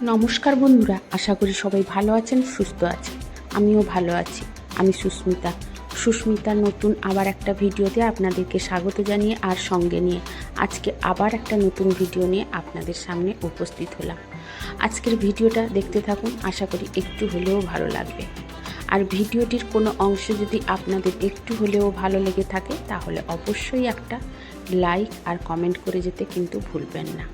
নমস্কার বন্ধুরা, আশা করি সবাই ভালো আছেন, সুস্থ আছেন। আমিও ভালো আছি। আমি সুস্মিতা। সুস্মিতার নতুন আবার একটা ভিডিওতে আপনাদেরকে স্বাগত জানিয়ে আর সঙ্গে নিয়ে আজকে আবার একটা নতুন ভিডিও নিয়ে আপনাদের সামনে উপস্থিত হলাম। আজকের ভিডিওটা দেখতে থাকুন, আশা করি একটু হলেও ভালো লাগবে। আর ভিডিওটির কোনো অংশ যদি আপনাদের একটু হলেও ভালো লেগে থাকে, তাহলে অবশ্যই একটা লাইক আর কমেন্ট করে যেতে কিন্তু ভুলবেন না।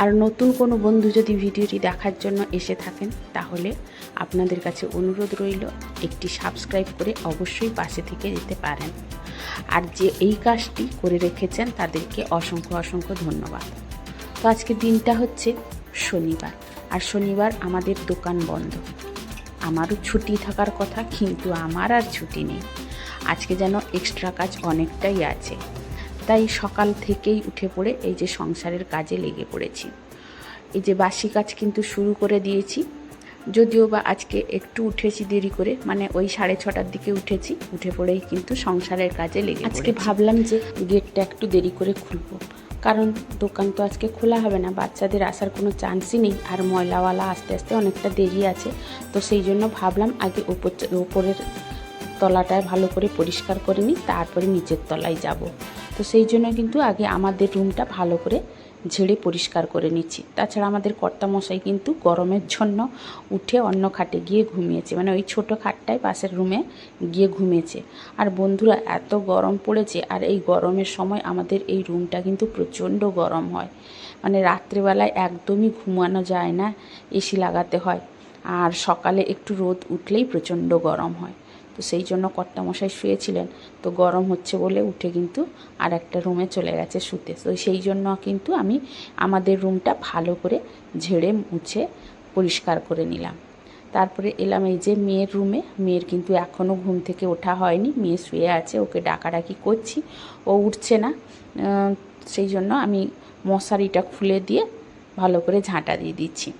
আর নতুন কোনো বন্ধু যদি ভিডিওটি দেখার জন্য এসে থাকেন, তাহলে আপনাদের কাছে অনুরোধ রইল একটি সাবস্ক্রাইব করে অবশ্যই পাশে থেকে যেতে পারেন। আর যে এই কাজটি করে রেখেছেন, তাদেরকে অসংখ্য অসংখ্য ধন্যবাদ। তো আজকে দিনটা হচ্ছে শনিবার, আর শনিবার আমাদের দোকান বন্ধ। আমারও ছুটি থাকার কথা, কিন্তু আমার আর ছুটি নেই। আজকে যেন এক্সট্রা কাজ অনেকটাই আছে। তাই সকাল থেকেই উঠে পড়ে এই যে সংসারের কাজে লেগে পড়েছি। এই যে বাসি কাজ কিন্তু শুরু করে দিয়েছি। যদিও বা আজকে একটু উঠেছি দেরি করে মানে ওই সাড়ে ছটার দিকে উঠেছি উঠে পড়েই কিন্তু সংসারের কাজে লেগে আজকে ভাবলাম যে গেটটা একটু দেরি করে খুলবো কারণ দোকান তো আজকে খোলা হবে না বাচ্চাদের আসার কোনো চান্সই নেই আর ময়লাওয়ালা আস্তে আস্তে অনেকটা দেরি আছে। তো সেই জন্য ভাবলাম আগে ওপর ওপরের তলাটায় ভালো করে পরিষ্কার করে নিই তারপরে নিচের তলায় যাব। তো সেই জন্য কিন্তু আগে আমাদের রুমটা ভালো করে ঝেড়ে পরিষ্কার করে নিচ্ছি। তাছাড়া আমাদের কর্তামশাই কিন্তু গরমের জন্য উঠে অন্য খাটে গিয়ে ঘুমিয়েছে। মানে ওই ছোটো খাটটাই পাশের রুমে গিয়ে ঘুমিয়েছে। আর বন্ধুরা, এত গরম পড়েছে আর এই গরমের সময় আমাদের এই রুমটা কিন্তু প্রচণ্ড গরম হয়। মানে রাত্রেবেলায় একদমই ঘুমানো যায় না, এসি লাগাতে হয়। আর সকালে একটু রোদ উঠলেই প্রচণ্ড গরম হয়। তো সেই জন্য কর্তামশাই শুয়েছিলেন। তো গরম হচ্ছে বলে উঠে কিন্তু আর একটা রুমে চলে গেছে শুতে। তো সেই জন্য কিন্তু আমি আমাদের রুমটা ভালো করে ঝেড়ে মুছে পরিষ্কার করে নিলাম। তারপরে এলাম এই যে মেয়ের রুমে। মেয়ের কিন্তু এখনও ঘুম থেকে ওঠা হয়নি। মেয়ে শুয়ে আছে, ওকে ডাকাডাকি করছি। ও উঠছে না। সেই জন্য আমি মশারিটা খুলে দিয়ে ভালো করে ঝাঁটা দিয়ে দিচ্ছি।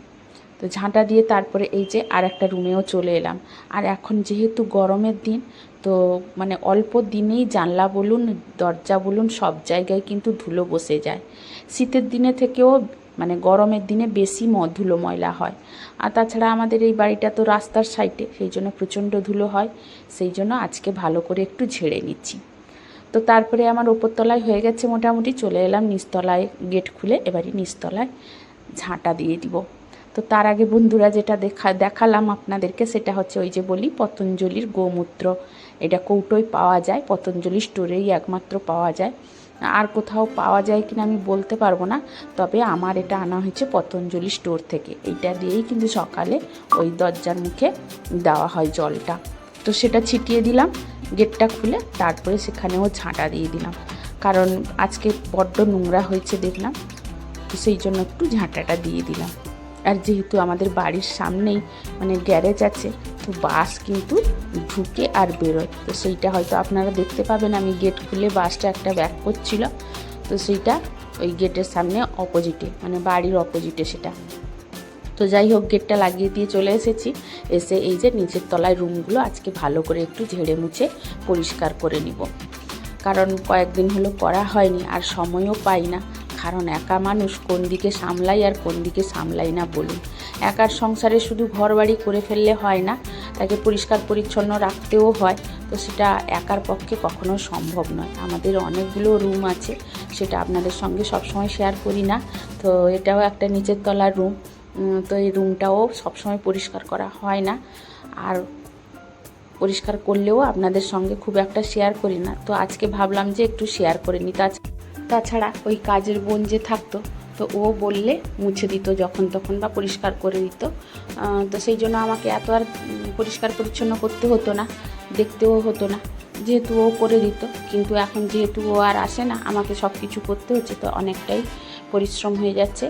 তো ঝাঁটা দিয়ে তারপরে এই যে আর একটা রুমেও চলে এলাম। আর এখন যেহেতু গরমের দিন, তো মানে অল্প দিনেই জানলা বলুন, দরজা বলুন, সব জায়গায় কিন্তু ধুলো বসে যায়। শীতের দিনে থেকেও মানে গরমের দিনে বেশি ধুলো ময়লা হয়। আর তাছাড়া আমাদের এই বাড়িটা তো রাস্তার সাইডে, সেই জন্য প্রচণ্ড ধুলো হয়। সেই জন্য আজকে ভালো করে একটু ঝেড়ে নিচ্ছি। তো তারপরে আমার ওপরতলায় হয়ে গেছে মোটামুটি, চলে এলাম নিচতলায় গেট খুলে এবারই নিচতলায় ঝাঁটা দিয়ে দিব। তো তার আগে বন্ধুরা যেটা দেখা, দেখালাম আপনাদেরকে, সেটা হচ্ছে ওই যে বলি, পতঞ্জলির গোমূত্র। এটা কৌটোয় পাওয়া যায়, পতঞ্জলি স্টোরেই একমাত্র পাওয়া যায়। আর কোথাও পাওয়া যায় কিনা আমি বলতে পারব না, তবে আমার এটা আনা হয়েছে পতঞ্জলি স্টোর থেকে। এইটা দিয়েই কিন্তু সকালে ওই দরজার মুখে দেওয়া হয় জলটা। তো সেটা ছিটিয়ে দিলাম, গেটটা খুলে তারপরে সেখানেও ঝাঁটা দিয়ে দিলাম। কারণ আজকে বড্ড নোংরা হয়েছে দেখলাম, তো সেই জন্য একটু ঝাঁটাটা দিয়ে দিলাম। আর যেহেতু আমাদের বাড়ির সামনেই মানে গ্যারেজ আছে, তো বাস কিন্তু ঢুকে আর বেরোয়। তো সেইটা হয়তো আপনারা দেখতে পাবেন, আমি গেট খুলে বাসটা একটা ব্যাক করছিল। তো সেইটা ওই গেটের সামনে অপোজিটে মানে বাড়ির অপোজিটে সেটা। তো যাই হোক, গেটটা লাগিয়ে দিয়ে চলে এসেছি। এসে এই যে নিচের তলায় রুমগুলো আজকে ভালো করে একটু ঝেড়ে মুছে পরিষ্কার করে নিব। কারণ কয়েকদিন হলো করা হয়নি আর সময়ও পাই না। কারণ একা মানুষ কোন দিকে সামলাই আর কোন দিকে সামলাই না বলুন। একার সংসারে শুধু ঘর বাড়ি করে ফেললে হয় না, তাকে পরিষ্কার পরিচ্ছন্ন রাখতেও হয়, তো সেটা একার পক্ষে কখনো সম্ভব নয়। আমাদের অনেকগুলো রুম আছে, সেটা আপনাদের সঙ্গে সবসময় শেয়ার করি না, তো এটাও একটা নিচের তলার রুম তো এই রুমটাও সবসময় পরিষ্কার করা হয় না, আর পরিষ্কার করলেও আপনাদের সঙ্গে খুব একটা শেয়ার করি না। তো আজকে ভাবলাম যে একটু শেয়ার করে নিতে নিই তাছাড়া ওই কাজের বোন যে থাকতো, তো ও বললে মুছে দিত যখন তখন বা পরিষ্কার করে দিত। তো সেই জন্য আমাকে এত আর পরিষ্কার পরিচ্ছন্ন করতে হতো না, দেখতেও হতো না। যেহেতু ও করে দিত, কিন্তু এখন যেহেতু ও আর আসে না, আমাকে সব কিছু করতে হচ্ছে, তো অনেকটাই পরিশ্রম হয়ে যাচ্ছে।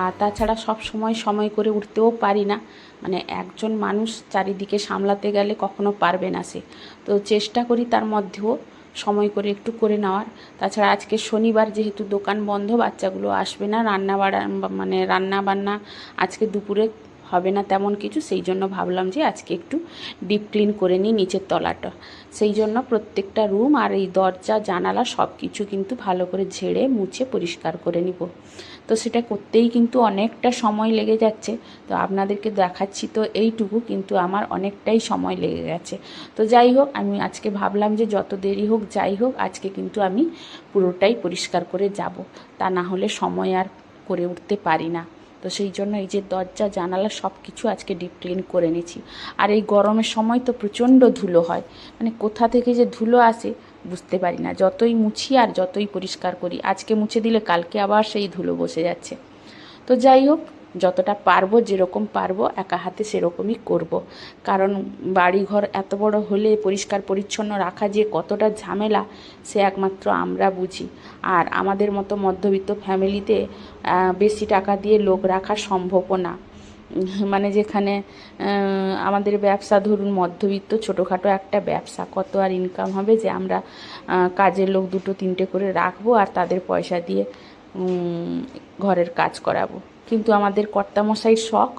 আর তাছাড়া সব সময় সময় করে উঠতেও পারি না। মানে একজন মানুষ চারিদিকে সামলাতে গেলে কখনো পারবে না সে। তো চেষ্টা করি তার মধ্যেও সময় করে একটু করে নেওয়ার। তাছাড়া আজকে শনিবার যেহেতু দোকান বন্ধ, বাচ্চাগুলো আসবে না, রান্না বাড়া মানে রান্না বান্না আজকে দুপুরে হবে না তেমন কিছু, সেই জন্য ভাবলাম যে আজকে একটু ডিপ ক্লিন করে নিই নিচের তলাটা। সেই জন্য প্রত্যেকটা রুম আর এই দরজা, জানালা সব কিছু কিন্তু ভালো করে ঝেড়ে, মুছে পরিষ্কার করে নিব। তো সেটা করতেই কিন্তু অনেকটা সময় লেগে যাচ্ছে। তো আপনাদেরকে দেখাচ্ছি তো এইটুকু, কিন্তু আমার অনেকটাই সময় লেগে গেছে। তো যাই হোক, আমি আজকে ভাবলাম যে যত দেরি হোক, যাই হোক, আজকে কিন্তু আমি পুরোটাই পরিষ্কার করে যাব। তা না হলে সময় আর করে উঠতে পারি না। তো সেই জন্য এই যে দরজা, জানালা সব কিছু আজকে ডিপ ক্লিন করে নিয়েছি। আর এই গরমের সময় তো প্রচণ্ড ধুলো হয়। মানে কোথা থেকে যে ধুলো আসে বুঝতে পারি না। যতই মুছি আর যতই পরিষ্কার করি, আজকে মুছে দিলে কালকে আবার সেই ধুলো বসে যাচ্ছে। তো যাই হোক, যতটা পারব, যেরকম পারব, একা হাতে সেরকমই করব। কারণ বাড়িঘর এত বড় হলে, পরিষ্কার পরিচ্ছন্ন রাখা যে কতটা ঝামেলা, সে একমাত্র আমরা বুঝি। আর আমাদের মতো মধ্যবিত্ত ফ্যামিলিতে বেশি টাকা দিয়ে লোক রাখা সম্ভবও না। মানে যেখানে আমাদের ব্যবসা ধরুন মধ্যবিত্ত, ছোটোখাটো একটা ব্যবসা, কত আর ইনকাম হবে যে আমরা কাজের লোক দুটো তিনটে করে রাখব আর তাদের পয়সা দিয়ে ঘরের কাজ করাবো। কিন্তু আমাদের কর্তামশাইয়ের শখ,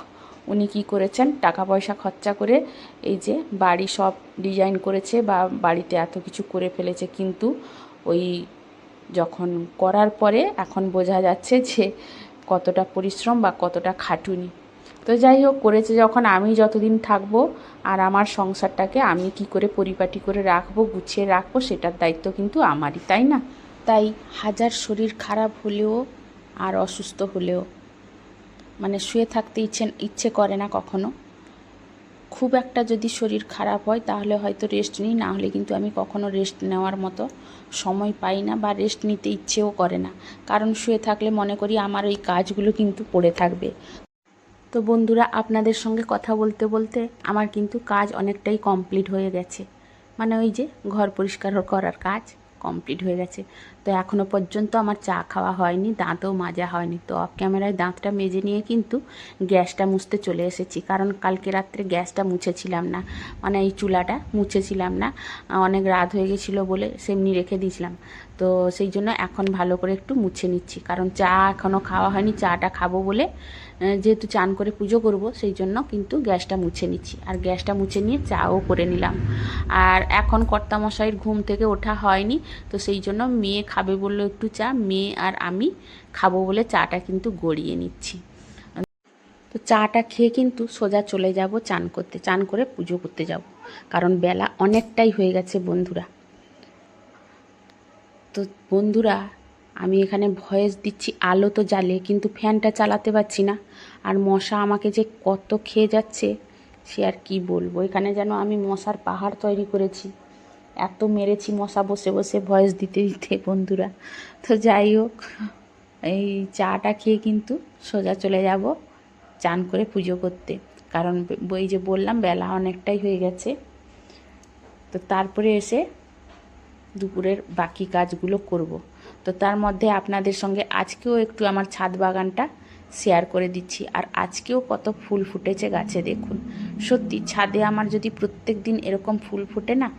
উনি কি করেছেন, টাকা পয়সা খরচা করে এই যে বাড়ি সব ডিজাইন করেছে বা বাড়িতে এত কিছু করে ফেলেছে, কিন্তু ওই যখন করার পরে এখন বোঝা যাচ্ছে যে কতটা পরিশ্রম বা কতটা খাটুনি। তো যাই হোক, করেছে যখন আমি যতদিন থাকব আর আমার সংসারটাকে আমি কি করে পরিপাটি করে রাখব, গুছিয়ে রাখব, সেটার দায়িত্ব কিন্তু আমারই, তাই না? তাই হাজার শরীর খারাপ হলেও আর অসুস্থ হলেও মানে শুয়ে থাকতে ইচ্ছে ইচ্ছে করে না কখনো। খুব একটা যদি শরীর খারাপ হয়, তাহলে হয়তো রেস্ট নিই, না হলে কিন্তু আমি কখনো রেস্ট নেওয়ার মতো সময় পাই না বা রেস্ট নিতে ইচ্ছেও করে না। কারণ শুয়ে থাকলে মনে করি আমার ওই কাজগুলো কিন্তু পড়ে থাকবে। তো বন্ধুরা, আপনাদের সঙ্গে কথা বলতে বলতে আমার কিন্তু কাজ অনেকটাই কমপ্লিট হয়ে গেছে। মানে ওই যে ঘর পরিষ্কার করার কাজ কমপ্লিট হয়ে গেছে। তো এখনও পর্যন্ত আমার চা খাওয়া হয়নি, দাঁতও মাজা হয়নি। তো অফ ক্যামেরায় দাঁতটা মেজে নিয়ে কিন্তু গ্যাসটা মুছতে চলে এসেছি। কারণ কালকে রাত্রে গ্যাসটা মুছেছিলাম না মানে এই চুলাটা মুছেছিলাম না। অনেক রাত হয়ে গেছিল বলে সেমনি রেখে দিয়েছিলাম। তো সেই জন্য এখন ভালো করে একটু মুছে নিচ্ছি। কারণ চা এখনও খাওয়া হয়নি, চাটা খাব বলে যেহেতু চান করে পুজো করব, সেই জন্য কিন্তু গ্যাসটা মুছে নিচ্ছি। আর গ্যাসটা মুছে নিয়ে চাও করে নিলাম। আর এখন কর্তামশাইয়ের ঘুম থেকে ওঠা হয়নি, তো সেই জন্য মেয়ে খাবে বলল একটু চা, মেয়ে আর আমি খাব বলে চাটা কিন্তু গড়িয়ে নিচ্ছি। তো চাটা খেয়ে কিন্তু সোজা চলে যাব চান করতে, চান করে পুজো করতে যাব। কারণ বেলা অনেকটাই হয়ে গেছে বন্ধুরা। তো বন্ধুরা আমি এখানে ভয়েস দিচ্ছি, আলো তো জ্বালে, কিন্তু ফ্যানটা চালাতে পারছি না। আর মশা আমাকে যে কত খেয়ে যাচ্ছে, সে আর কি বলব? এখানে যেন আমি মশার পাহাড় তৈরি করেছি। এত মেরেছি মশা বসে বসে ভয়েস দিতে দিতে, বন্ধুরা। তো যাই হোক, এই চাটা খেয়ে কিন্তু সোজা চলে যাব চান করে পুজো করতে। কারণ এই যে বললাম, বেলা অনেকটাই হয়ে গেছে। তো তারপরে এসে দুপুরের বাকি কাজগুলো করব। তো তার মধ্যে আপনাদের সঙ্গে আজকেও একটু আমার ছাদ বাগানটা শেয়ার করে দিচ্ছি। আর আজকেও কত ফুল ফুটেছে গাছে দেখুন। সত্যি, ছাদে আমার যদি প্রত্যেক দিন এরকম ফুল ফুটে না,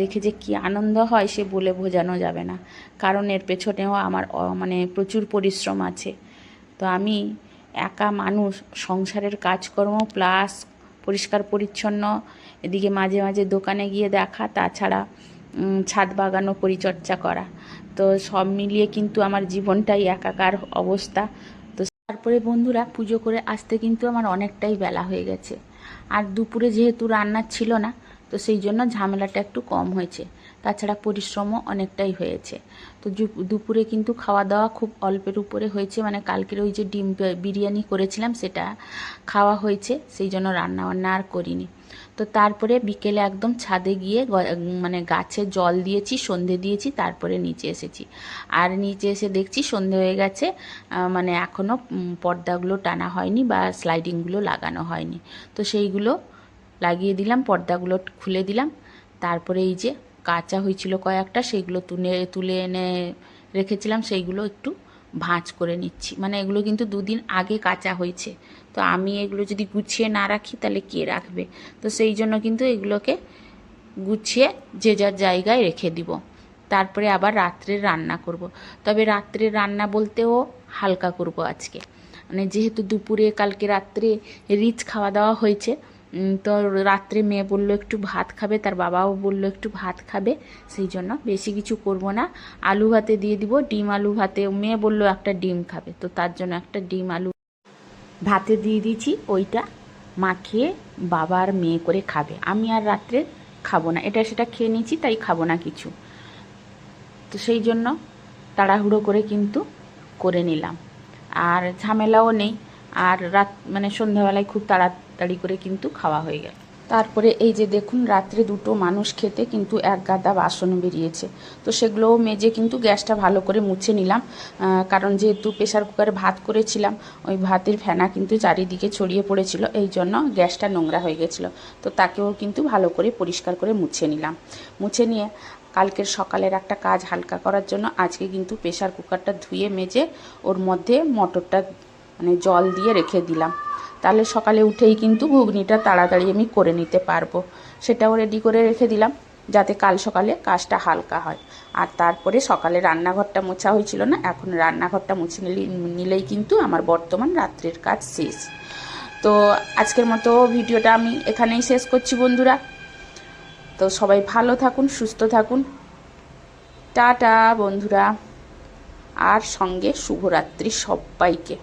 দেখে যে কি আনন্দ হয় সে বলে বোঝানো যাবে না। কারণ এর পেছনেও আমার মানে প্রচুর পরিশ্রম আছে। তো আমি একা মানুষ, সংসারের কাজকর্ম প্লাস পরিষ্কার পরিচ্ছন্ন, এদিকে মাঝে মাঝে দোকানে গিয়ে দেখা, তাছাড়া ছাদ বাগানও পরিচর্যা করা। তো সব মিলিয়ে কিন্তু আমার জীবনটাই একাকার অবস্থা। তো তারপরে বন্ধুরা পুজো করে আসতে কিন্তু আমার অনেকটাই বেলা হয়ে গেছে। আর দুপুরে যেহেতু রান্না ছিল না, তো সেই জন্য ঝামেলাটা একটু কম হয়েছে। তাছাড়া পরিশ্রমও অনেকটাই হয়েছে। তো দুপুরে কিন্তু খাওয়া দাওয়া খুব অল্পের উপরে হয়েছে। মানে কালকের ওই যে ডিম বিরিয়ানি করেছিলাম সেটা খাওয়া হয়েছে, সেই জন্য রান্না বান্না আর করিনি। তো তারপরে বিকেলে একদম ছাদে গিয়ে মানে গাছে জল দিয়েছি, সন্ধে দিয়েছি, তারপরে নিচে এসেছি। আর নিচে এসে দেখছি সন্ধে হয়ে গেছে মানে এখনও পর্দাগুলো টানা হয়নি বা স্লাইডিংগুলো লাগানো হয়নি। তো সেইগুলো লাগিয়ে দিলাম, পর্দাগুলো খুলে দিলাম। তারপরে এই যে কাঁচা হয়েছিল কয়েকটা সেইগুলো তুলে তুলে এনে রেখেছিলাম, সেইগুলো একটু ভাঁজ করে নিচ্ছি। মানে এগুলো কিন্তু দুদিন আগে কাঁচা হয়েছে। তো আমি এগুলো যদি গুছিয়ে না রাখি, তাহলে কে রাখবে? তো সেই জন্য কিন্তু এগুলোকে গুছিয়ে যে যার জায়গায় রেখে দিব। তারপরে আবার রাত্রের রান্না করব। তবে রাত্রের রান্না বলতেও হালকা করব আজকে। মানে যেহেতু দুপুরে, কালকে রাত্রে রিচ খাওয়া দাওয়া হয়েছে তো রাত্রে মেয়ে বলল, একটু ভাত খাবে। তার বাবাও বলল, একটু ভাত খাবে। সেই জন্য বেশি কিছু করব না। আলু ভাতে দিয়ে দিব, ডিম আলু ভাতে। মেয়ে বলল, একটা ডিম খাবে। তো তার জন্য একটা ডিম আলু ভাতে দিয়ে দিয়েছি, ওইটা মাখিয়ে বাবা আর মেয়ে করে খাবে। আমি আর রাত্রে খাব না। এটা সেটা খেয়ে নিয়েছি, তাই খাব না কিছু। তো সেই জন্য তাড়াহুড়ো করে কিন্তু করে নিলাম। আর ঝামেলাও নেই। আর রাত মানে সন্ধ্যাবেলায় খুব তাড়াতাড়ি করে কিন্তু খাওয়া হয়ে গেল। তারপরে এই যে দেখুন, রাত্রে দুটো মানুষ খেতে কিন্তু এক গাদা বাসন বেরিয়েছে। তো সেগুলোও মেজে কিন্তু গ্যাসটা ভালো করে মুছে নিলাম। কারণ যেহেতু প্রেশার কুকারে ভাত করেছিলাম, ওই ভাতের ফেনা কিন্তু চারিদিকে ছড়িয়ে পড়েছিল, এই জন্য গ্যাসটা নোংরা হয়ে গেছিল। তো তাকেও কিন্তু ভালো করে পরিষ্কার করে মুছে নিলাম। মুছে নিয়ে কালকের সকালের একটা কাজ হালকা করার জন্য আজকে কিন্তু প্রেশার কুকারটা ধুয়ে মেজে ওর মধ্যে মটরটা মানে জল দিয়ে রেখে দিলাম। তাহলে সকালে উঠেই কিন্তু ঘুগনিটা তাড়াতাড়ি আমি করে নিতে পারব। সেটাও রেডি করে রেখে দিলাম, যাতে কাল সকালে কাজটা হালকা হয়। আর তারপরে সকালে রান্নাঘরটা মোছা হয়েছিল না, এখন রান্নাঘরটা মুছে নিলে, নিলেই কিন্তু আমার বর্তমান রাত্রের কাজ শেষ। তো আজকের মতো ভিডিওটা আমি এখানেই শেষ করছি বন্ধুরা। তো সবাই ভালো থাকুন, সুস্থ থাকুন। টাটা বন্ধুরা। আর সঙ্গে শুভরাত্রি সবাইকে।